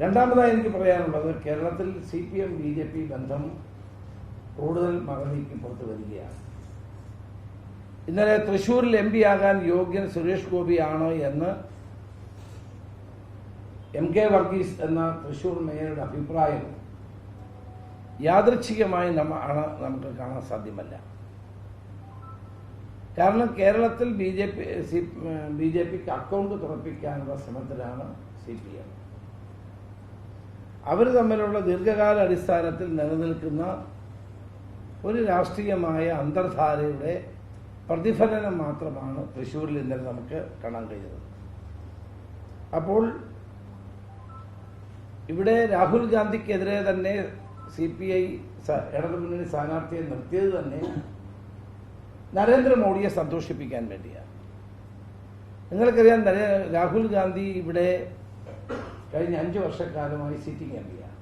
രണ്ടാമതായി എനിക്ക് പറയാനുള്ളത് കേരളത്തിൽ C P M B J P ബന്ധം കൂടുതൽ മറനീക്കി പുറത്തു വരികയാണ്. ഇന്നലെ തൃശൂരിൽ എം പി ആകാൻ യോഗ്യൻ സുരേഷ് ഗോപിയാണോ എന്ന് എം കെ വർഗീസ് എന്ന തൃശൂർ മേയറുടെ അഭിപ്രായം യാദൃച്ഛികമായി നമ്മ ആണ് നമുക്ക് കാണാൻ സാധ്യമല്ല. കാരണം കേരളത്തിൽ B J P B J പിക്ക് അക്കൗണ്ട് തുറപ്പിക്കാനുള്ള ശ്രമത്തിലാണ് സി പി എം അവർ തമ്മിലുള്ള ദീർഘകാല അടിസ്ഥാനത്തിൽ നിലനിൽക്കുന്ന ഒരു രാഷ്ട്രീയമായ അന്തർധാരയുടെ പ്രതിഫലനം മാത്രമാണ് തൃശ്ശൂരിൽ ഇന്നലെ നമുക്ക് കാണാൻ കഴിയുന്നത്. അപ്പോൾ ഇവിടെ രാഹുൽ ഗാന്ധിക്കെതിരെ തന്നെ സി പി ഐ ഇടതുമുന്നണി സ്ഥാനാർത്ഥിയെ നിർത്തിയത് തന്നെ നരേന്ദ്രമോദിയെ സന്തോഷിപ്പിക്കാൻ വേണ്ടിയാണ്. നിങ്ങൾക്കറിയാം രാഹുൽ ഗാന്ധി ഇവിടെ കഴിഞ്ഞ അഞ്ച് വർഷക്കാലമായി സിറ്റിംഗ് എം പിയാണ്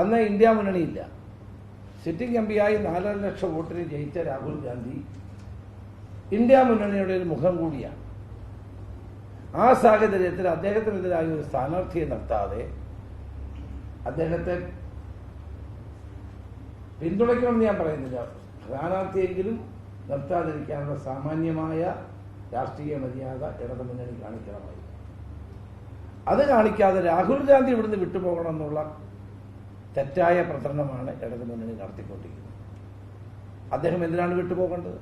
അന്ന് ഇന്ത്യ മുന്നണിയില്ല. സിറ്റിംഗ് എം പിയായി നാലര ലക്ഷം വോട്ടിന് ജയിച്ച രാഹുൽ ഗാന്ധി ഇന്ത്യ മുന്നണിയുടെ ഒരു മുഖം കൂടിയാണ്. ആ സാഹചര്യത്തിൽ അദ്ദേഹത്തിനെതിരായ ഒരു സ്ഥാനാർത്ഥിയെ നിർത്താതെ അദ്ദേഹത്തെ പിന്തുണയ്ക്കണമെന്ന് ഞാൻ പറയുന്നില്ല. സ്ഥാനാർത്ഥിയെങ്കിലും നിർത്താതിരിക്കാനുള്ള സാമാന്യമായ രാഷ്ട്രീയ മര്യാദ ഇടതു മുന്നണി കാണിക്കണമായി അത് കാണിക്കാതെ രാഹുൽ ഗാന്ധി ഇവിടുന്ന് വിട്ടുപോകണം എന്നുള്ള തെറ്റായ പ്രചരണമാണ് ഇടതു മുന്നണി നടത്തിക്കൊണ്ടിരിക്കുന്നത്. അദ്ദേഹം എന്തിനാണ് വിട്ടുപോകേണ്ടത്?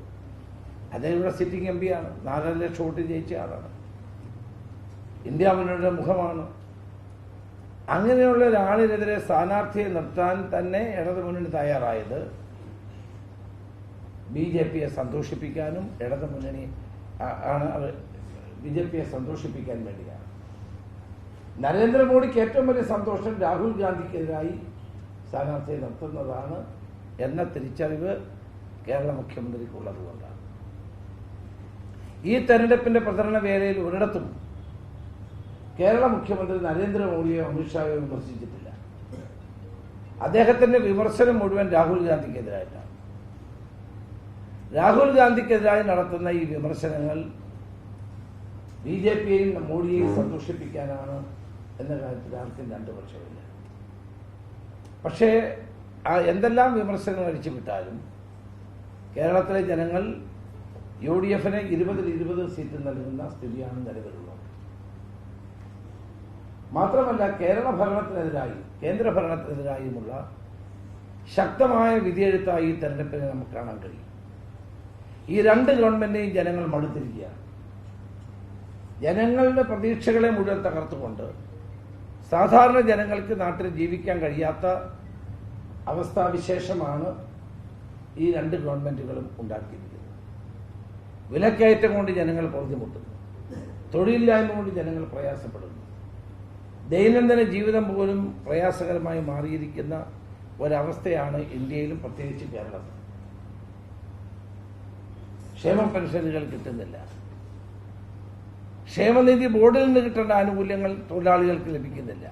അദ്ദേഹം ഇവിടെ സിറ്റിംഗ് എം ആണ്. നാലര ലക്ഷം വോട്ട് ജയിച്ച ആളാണ്. ഇന്ത്യ മുന്നണിയുടെ മുഖമാണ്. അങ്ങനെയുള്ള ഒരാളിനെതിരെ സ്ഥാനാർത്ഥിയെ നിർത്താൻ തന്നെ ഇടതു മുന്നണി തയ്യാറായത് ബി ജെ പിയെ സന്തോഷിപ്പിക്കാനും ഇടതു മുന്നണി ആണ് ബി ജെ പിയെ സന്തോഷിപ്പിക്കാൻ വേണ്ടിയാണ്. നരേന്ദ്രമോദിക്ക് ഏറ്റവും വലിയ സന്തോഷം രാഹുൽ ഗാന്ധിക്കെതിരായി സ്ഥാനാർത്ഥിയെ നിർത്തുന്നതാണ് എന്ന തിരിച്ചറിവ് കേരള മുഖ്യമന്ത്രിക്കുള്ളത് കൊണ്ടാണ്. ഈ തെരഞ്ഞെടുപ്പിന്റെ പ്രചരണ വേലയിൽ ഒരിടത്തും കേരള മുഖ്യമന്ത്രി നരേന്ദ്രമോദിയോ അമിത്ഷായോ വിമർശിച്ചിട്ടില്ല. അദ്ദേഹത്തിന്റെ വിമർശനം മുഴുവൻ രാഹുൽ ഗാന്ധിക്കെതിരായിട്ടാണ്. രാഹുൽ ഗാന്ധിക്കെതിരായി നടത്തുന്ന ഈ വിമർശനങ്ങൾ ബി ജെ പിയെയും മോഡിയെയും സന്തോഷിപ്പിക്കാനാണ് എന്ന കാര്യത്തിൽ ആർക്കും രണ്ടു പക്ഷമില്ല പക്ഷേ ആ എന്തെല്ലാം വിമർശനങ്ങൾ അടിച്ചുവിട്ടാലും കേരളത്തിലെ ജനങ്ങൾ യു ഡി എഫിന് ഇരുപതിൽ ഇരുപത് സീറ്റ് നൽകുന്ന സ്ഥിതിയാണ് നിലവിലുള്ളത്. മാത്രമല്ല കേരള ഭരണത്തിനെതിരായി കേന്ദ്ര ഭരണത്തിനെതിരായുമുള്ള ശക്തമായ വിധിയെഴുത്തായി ഈ തെരഞ്ഞെടുപ്പിനെ നമുക്ക് കാണാൻ കഴിയും. ഈ രണ്ട് ഗവൺമെന്റിനെയും ജനങ്ങൾ മടുത്തിരിക്കുകയാണ്. ജനങ്ങളുടെ പ്രതീക്ഷകളെ മുഴുവൻ തകർത്തുകൊണ്ട് സാധാരണ ജനങ്ങൾക്ക് നാട്ടിൽ ജീവിക്കാൻ കഴിയാത്ത അവസ്ഥാവിശേഷമാണ് ഈ രണ്ട് ഗവൺമെന്റുകളും ഉണ്ടാക്കിയിരിക്കുന്നത്. വിലക്കയറ്റം കൊണ്ട് ജനങ്ങൾ പൊറുതിമുട്ടുന്നു തൊഴിലില്ലായ്മ കൊണ്ട് ജനങ്ങൾ പ്രയാസപ്പെടുന്നു. ദൈനംദിന ജീവിതം പോലും പ്രയാസകരമായി മാറിയിരിക്കുന്ന ഒരവസ്ഥയാണ് ഇന്ത്യയിലും പ്രത്യേകിച്ച് കേരളത്തിൽ ക്ഷേമ പെൻഷനുകൾ കിട്ടുന്നില്ല. ക്ഷേമനിധി ബോർഡിൽ നിന്ന് കിട്ടേണ്ട ആനുകൂല്യങ്ങൾ തൊഴിലാളികൾക്ക് ലഭിക്കുന്നില്ല.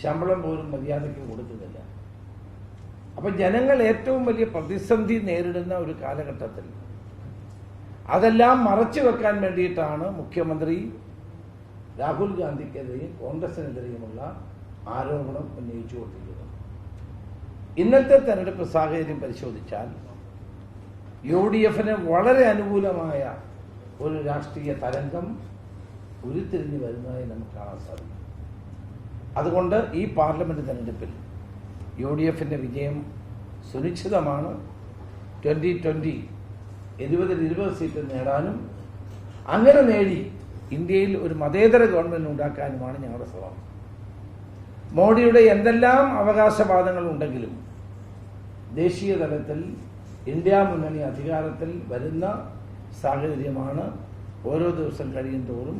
ശമ്പളം പോലും മര്യാദയ്ക്ക് കൊടുക്കുന്നില്ല. അപ്പൊ ജനങ്ങൾ ഏറ്റവും വലിയ പ്രതിസന്ധി നേരിടുന്ന ഒരു കാലഘട്ടത്തിൽ അതെല്ലാം മറച്ചു വെക്കാൻ വേണ്ടിയിട്ടാണ് മുഖ്യമന്ത്രി രാഹുൽ ഗാന്ധിക്കെതിരെയും കോൺഗ്രസിനെതിരെയുമുള്ള ആരോപണം ഉന്നയിച്ചുകൊണ്ടിരിക്കുന്നത്. ഇന്നത്തെ തെരഞ്ഞെടുപ്പ് സാഹചര്യം പരിശോധിച്ചാൽ യു ഡി എഫിന് വളരെ അനുകൂലമായ ഒരു രാഷ്ട്രീയ തരംഗം ഉരുത്തിരിഞ്ഞു വരുന്നതായി നമുക്ക് കാണാൻ സാധിക്കും. അതുകൊണ്ട് ഈ പാർലമെന്റ് തെരഞ്ഞെടുപ്പിൽ യു ഡി എഫിന്റെ വിജയം സുനിശ്ചിതമാണ്. ട്വന്റി ട്വന്റി ഇരുപതിൽ ഇരുപത് സീറ്റ് നേടാനും അങ്ങനെ നേടി ഇന്ത്യയിൽ ഒരു മതേതര ഗവൺമെന്റ് ഉണ്ടാക്കാനുമാണ് ഞങ്ങളുടെ ശ്രമം. മോഡിയുടെ എന്തെല്ലാം അവകാശവാദങ്ങൾ ഉണ്ടെങ്കിലും ദേശീയ തലത്തിൽ ഇന്ത്യ മുന്നണി അധികാരത്തിൽ വരുന്ന സാഹചര്യമാണ് ഓരോ ദിവസം കഴിയും തോറും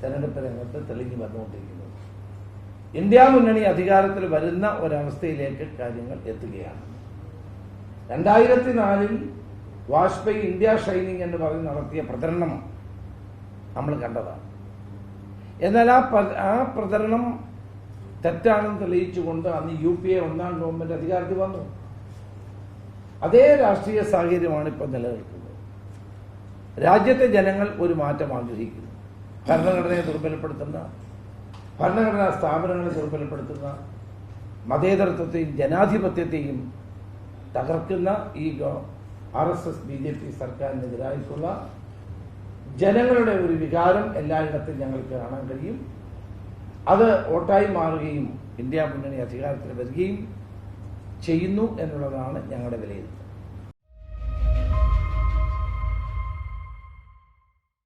തെരഞ്ഞെടുപ്പ് രംഗത്ത് തെളിഞ്ഞു വന്നുകൊണ്ടിരിക്കുന്നത് ഇന്ത്യ മുന്നണി അധികാരത്തിൽ വരുന്ന ഒരവസ്ഥയിലേക്ക് കാര്യങ്ങൾ എത്തുകയാണ്. രണ്ടായിരത്തി നാലിൽ വാജ്പേയി ഇന്ത്യ ഷൈനിങ് എന്ന് പറഞ്ഞ് നടത്തിയ പ്രചരണം നമ്മൾ കണ്ടതാണ്. എന്നാൽ ആ ആ പ്രചരണം തെറ്റാണെന്ന് തെളിയിച്ചുകൊണ്ട് അന്ന് യു പി എ ഒന്നാം ഗവൺമെന്റ് അധികാരത്തിൽ വന്നു. അതേ രാഷ്ട്രീയ സാഹചര്യമാണ് ഇപ്പോൾ നിലനിൽക്കുന്നത്. രാജ്യത്തെ ജനങ്ങൾ ഒരു മാറ്റം ആഗ്രഹിക്കുന്നു. ഭരണഘടനയെ ദുർബലപ്പെടുത്തുന്ന ഭരണഘടനാ സ്ഥാപനങ്ങളെ ദുർബലപ്പെടുത്തുന്ന മതേതരത്വത്തെയും ജനാധിപത്യത്തെയും തകർക്കുന്ന ഈ R S S B J P സർക്കാരിനെതിരായിട്ടുള്ള ജനങ്ങളുടെ ഒരു വികാരം എല്ലായിടത്തും ഞങ്ങൾക്ക് കാണാൻ കഴിയും. അത് വോട്ടായി മാറുകയും ഇന്ത്യ മുന്നണി അധികാരത്തിൽ വരികയും ചെയ്യുന്നു എന്നുള്ളതാണ് ഞങ്ങളുടെ വിലയിരുത്തൽ.